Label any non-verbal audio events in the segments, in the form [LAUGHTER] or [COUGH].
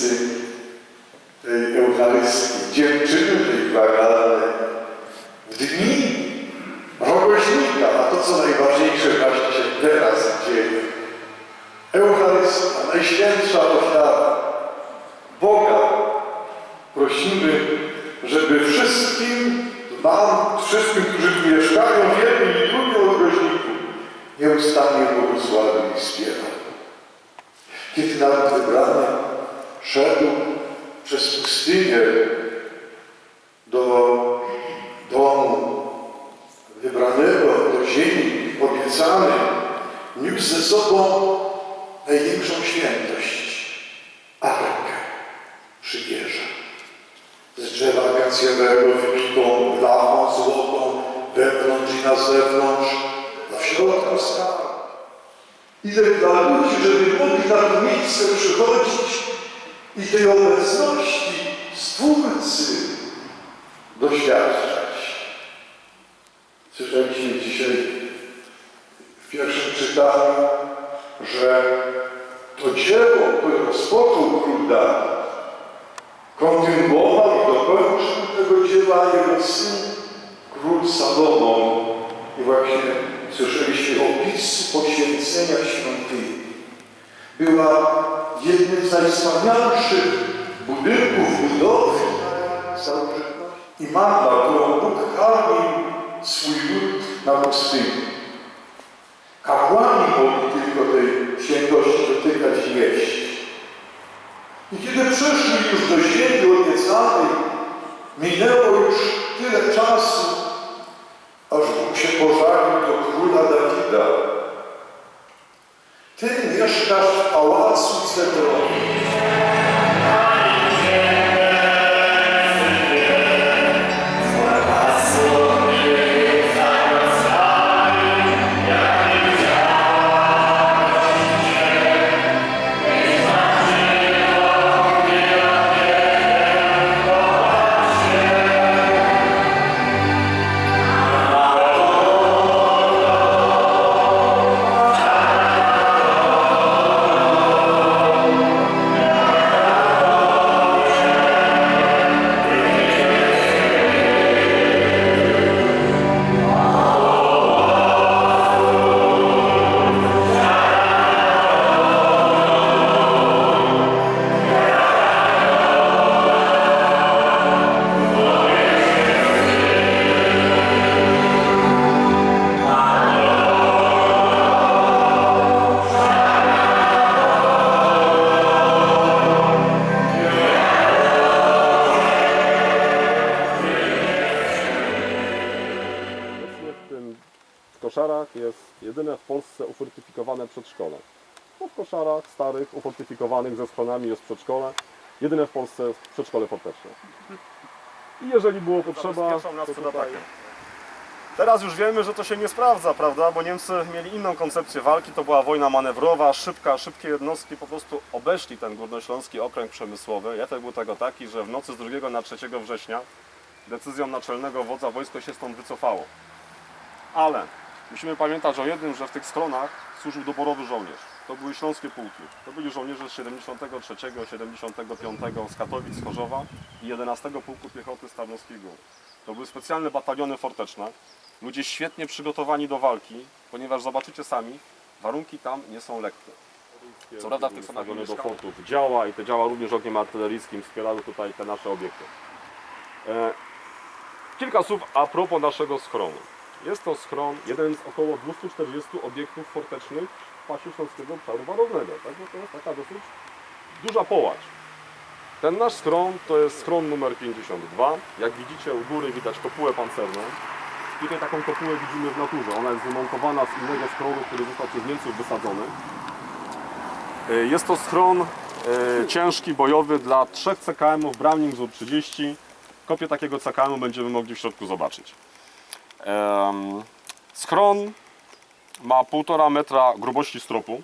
kochani uczestnicy tej Eucharystii, dziewczyny tej błagalnej, w dni rogoźnika, a to co najważniejsze właśnie się teraz dzieje. Eucharystia, Najświętsza ofiara Boga. Prosimy, żeby wszystkim nam, wszystkim, którzy tu mieszkają w jednym i drugim rogoźniku, nieustannie błogosławił i wspierał. Kiedy naród wybrany szedł przez pustynię do domu wybranego, do ziemi obiecanej, niósł ze sobą największą świętość, arkę przymierza. Z drzewa akacjowego wybitą blachą złotą wewnątrz i na zewnątrz, a w środku. Ile dla ludzi, żeby mogli na to miejsce przychodzić i tej obecności Stwórcy doświadczać. Słyszeliśmy dzisiaj w pierwszym czytaniu, że to dzieło, które rozpoczął król kontynuował i dokończył tego dzieła jego syn, król Salomon. I właśnie słyszeliśmy opis poświęcenia świątyni. Była jednym z najwspanialszych budynków starożytności i manna, którą Bóg karmił swój lud na pustyni. Kapłani mogli tylko tej świętości dotykać i jeść. I kiedy przyszli już do ziemi obiecanej, minęło już tyle czasu, aż Bóg się pożalił do króla Dawida. Ty mieszkasz w pałacu Cedronie. Przedszkole. Jedyne w Polsce jest przedszkole forteczne. I jeżeli było potrzeba, Zabezpieczą nas to przed tutaj atakiem. Teraz już wiemy, że to się nie sprawdza, prawda? Bo Niemcy mieli inną koncepcję walki, to była wojna manewrowa, szybka, szybkie jednostki po prostu obeszli ten górnośląski okręg przemysłowy. Efekt był tego taki, że w nocy z 2 na 3 września decyzją naczelnego wodza wojsko się stąd wycofało. Ale musimy pamiętać o jednym, że w tych schronach służył doborowy żołnierz. To były śląskie pułki. To byli żołnierze z 73, 75 z Katowic, z Chorzowa i 11 Pułku Piechoty z Tarnowskich Gór. To były specjalne bataliony forteczne. Ludzie świetnie przygotowani do walki, ponieważ zobaczycie sami, warunki tam nie są lekkie. Co prawda w tych do fortów działa i te działa również ogniem artyleryjskim wspierały tutaj te nasze obiekty. E, kilka słów a propos naszego schronu. Jest to schron, jeden z około 240 obiektów fortecznych pasie Śląskiego Obszaru Warownego. Także to jest taka dosyć duża połać. Ten nasz schron to jest schron numer 52. Jak widzicie u góry widać kopułę pancerną. Tutaj taką kopułę widzimy w naturze. Ona jest wymontowana z innego schronu, który został przez Niemców wysadzony. E, Jest to schron e, ciężki, bojowy dla trzech CKM-ów Browning ZUR 30. Kopię takiego CKM-u będziemy mogli w środku zobaczyć. Em, Schron ma 1,5 metra grubości stropu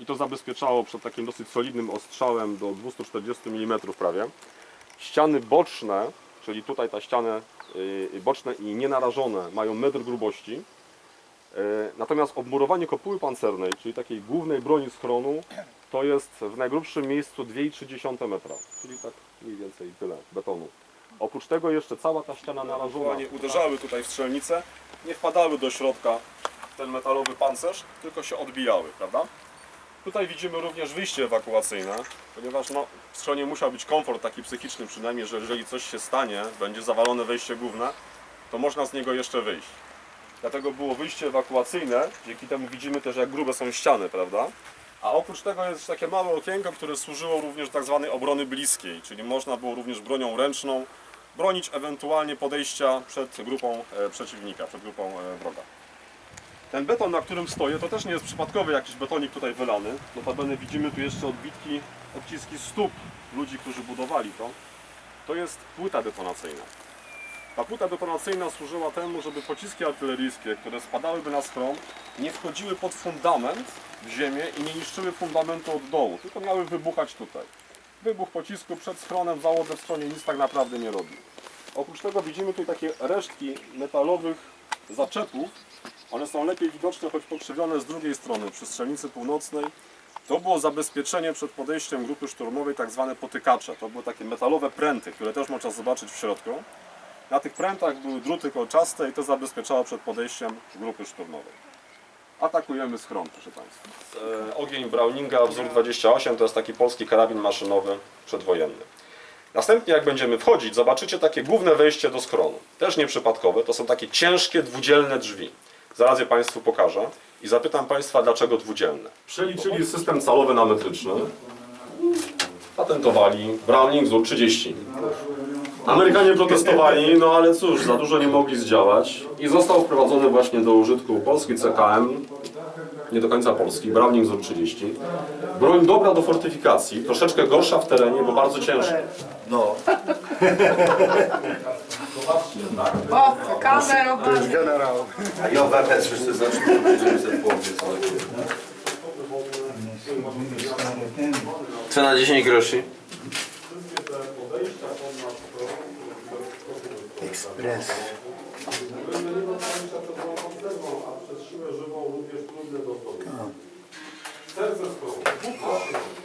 i to zabezpieczało przed takim dosyć solidnym ostrzałem do 240 mm prawie. Ściany boczne, czyli tutaj ta ściany y, boczne i nienarażone mają metr grubości. Y, Natomiast obmurowanie kopuły pancernej, czyli takiej głównej broni schronu, to jest w najgrubszym miejscu 2,3 metra, czyli tak mniej więcej tyle betonu. Oprócz tego jeszcze cała ta ściana narażona. Ewentualnie uderzały tutaj w nie wpadały do środka ten metalowy pancerz, tylko się odbijały, prawda? Tutaj widzimy również wyjście ewakuacyjne, ponieważ no, w stronie musiał być komfort taki psychiczny przynajmniej, że jeżeli coś się stanie, będzie zawalone wejście główne, to można z niego jeszcze wyjść. Dlatego było wyjście ewakuacyjne, dzięki temu widzimy też jak grube są ściany, prawda? A oprócz tego jest takie małe okienko, które służyło również tak zwanej obrony bliskiej, czyli można było również bronią ręczną bronić ewentualnie podejścia przed grupą e, przeciwnika, przed grupą e, wroga. Ten beton, na którym stoję, to też nie jest przypadkowy jakiś betonik tutaj wylany. Notabene widzimy tu jeszcze odbitki, odciski stóp ludzi, którzy budowali to. To jest płyta detonacyjna. Ta płyta detonacyjna służyła temu, żeby pociski artyleryjskie, które spadałyby na schron, nie wchodziły pod fundament w ziemię i nie niszczyły fundamentu od dołu, tylko miały wybuchać tutaj. Wybuch pocisku przed schronem załodze w stronie nic tak naprawdę nie robi. Oprócz tego widzimy tutaj takie resztki metalowych zaczepów. One są lepiej widoczne, choć pokrzywione z drugiej strony, przy strzelnicy północnej. To było zabezpieczenie przed podejściem grupy szturmowej, tak zwane potykacze. To były takie metalowe pręty, które też można zobaczyć w środku. Na tych prętach były druty kolczaste i to zabezpieczało przed podejściem grupy szturmowej. Atakujemy schron, proszę Państwa. E, Ogień Browninga wzór 28 to jest taki polski karabin maszynowy przedwojenny. Następnie jak będziemy wchodzić, zobaczycie takie główne wejście do schronu. Też nieprzypadkowe, to są takie ciężkie, dwudzielne drzwi. Zaraz je Państwu pokażę i zapytam Państwa, dlaczego dwudzielne. Przeliczyli system calowy na metryczny. Patentowali Browning wzór 30. Amerykanie protestowali, no ale cóż, za dużo nie mogli zdziałać i został wprowadzony właśnie do użytku polski CKM, nie do końca polski, Browning wzór 30. Broń dobra do fortyfikacji, troszeczkę gorsza w terenie, bo bardzo ciężka. No, [LAUGHS] O, kamerowany. generał. A ja wapec wszyscy zaczną, będziemy sobie połowić. Cena 10 groszy. Ekspres.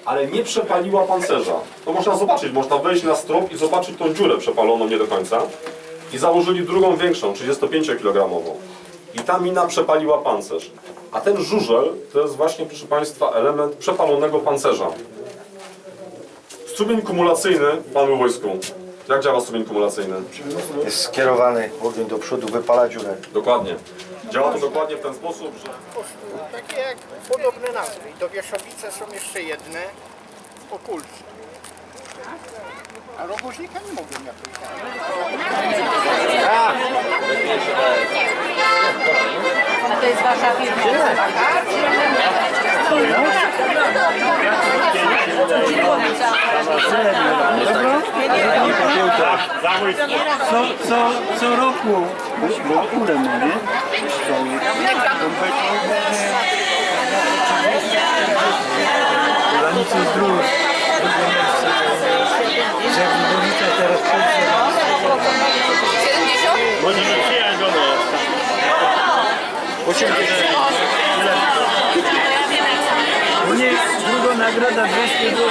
Ale nie przepaliła pancerza. To można zobaczyć, można wejść na strop i zobaczyć tą dziurę przepaloną nie do końca. I założyli drugą większą, 35-kilogramową. I ta mina przepaliła pancerz. A ten żużel to jest właśnie, proszę Państwa, element przepalonego pancerza. Strumień kumulacyjny w Panu wojsku. Jak działa strumień kumulacyjny? Jest skierowany ogień do przodu, wypala dziurę. Dokładnie. Działa to dokładnie w ten sposób, że Takie jak podobne nazwy. I do Wieszowice są jeszcze jedne o kulce. A roboźnika nie mogłem jakoś Co, co, co roku, bo ile ma, nie? Granicy zdrój. Zagrożnica teraz U niej druga nagroda 200 zł.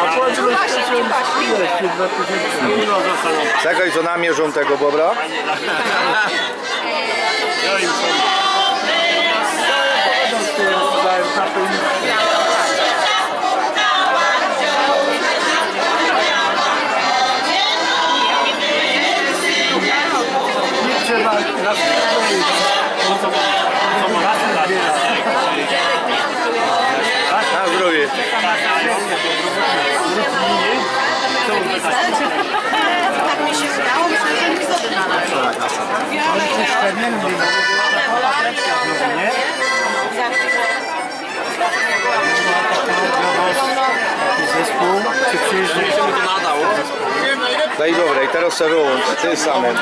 A płacimy 1000 ileś, czy 2000. Kilo zostaną. Czekaj, co namierzą tego bobra. Ja im są trzeba raz Na zdrowie. Tak mi się wydało, myślę, że nie zgodę na nie? Zespół, czy przyjeżdża? No i dobra, i teraz se wyłącz, ty samym.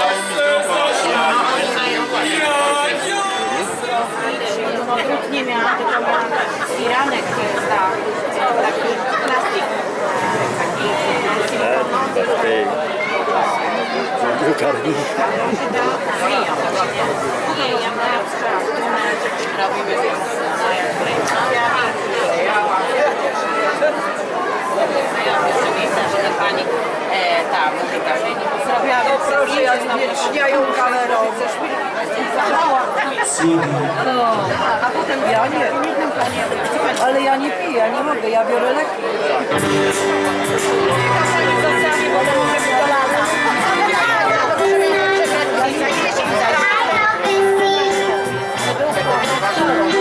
Nie miała, tylko miała firanek taki plastik. Taki drukarni. Nie, ja zrobiłam proszę, ja nie ja ją kamerą. A potem ja nie. Ale ja nie piję, ja nie mogę, ja biorę leki. 네.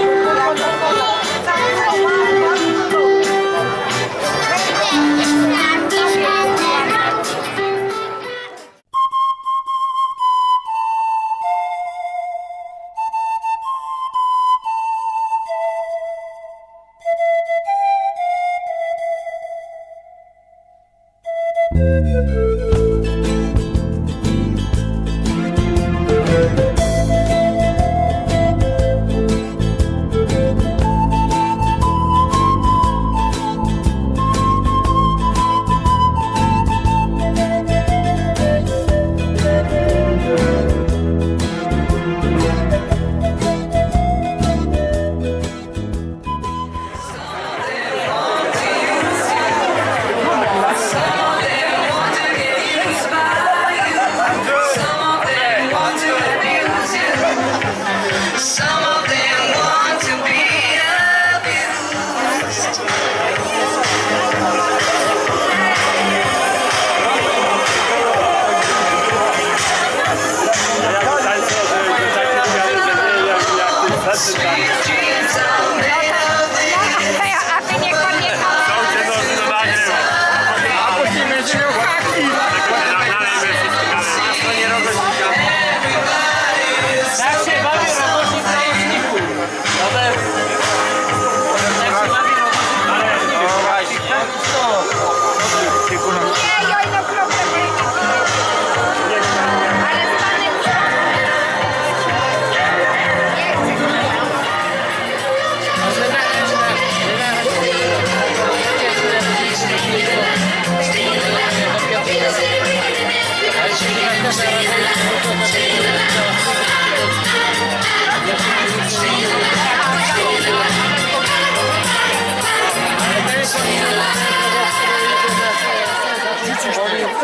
So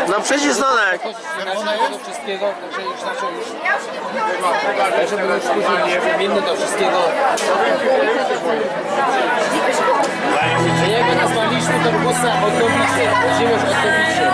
No przecież Nonek. tego wszystkiego, że już zaczął już żeby już później nie inny do wszystkiego. Że jego nazwaliśmy to głosa oddobicie, ziemię oddobicie.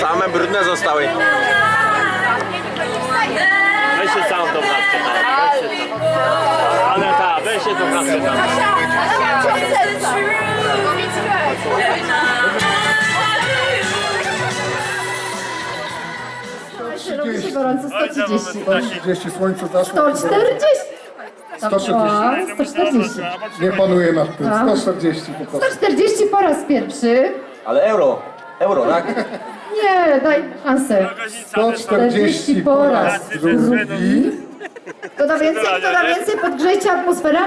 Same brudne zostały. Weź się całą tą maskę tam. Weź się tam. Ale ta, weź się tą maskę tam. Robi się gorąco 130. 30 słońce zaszło. 140. 140. O, 140. Nie panuję nad tym. A. 140 po prostu. 140 po raz pierwszy. Ale euro, euro, tak? Nie, daj szansę. 140 po raz drugi. Kto da więcej, kto da więcej, podgrzejcie atmosferę.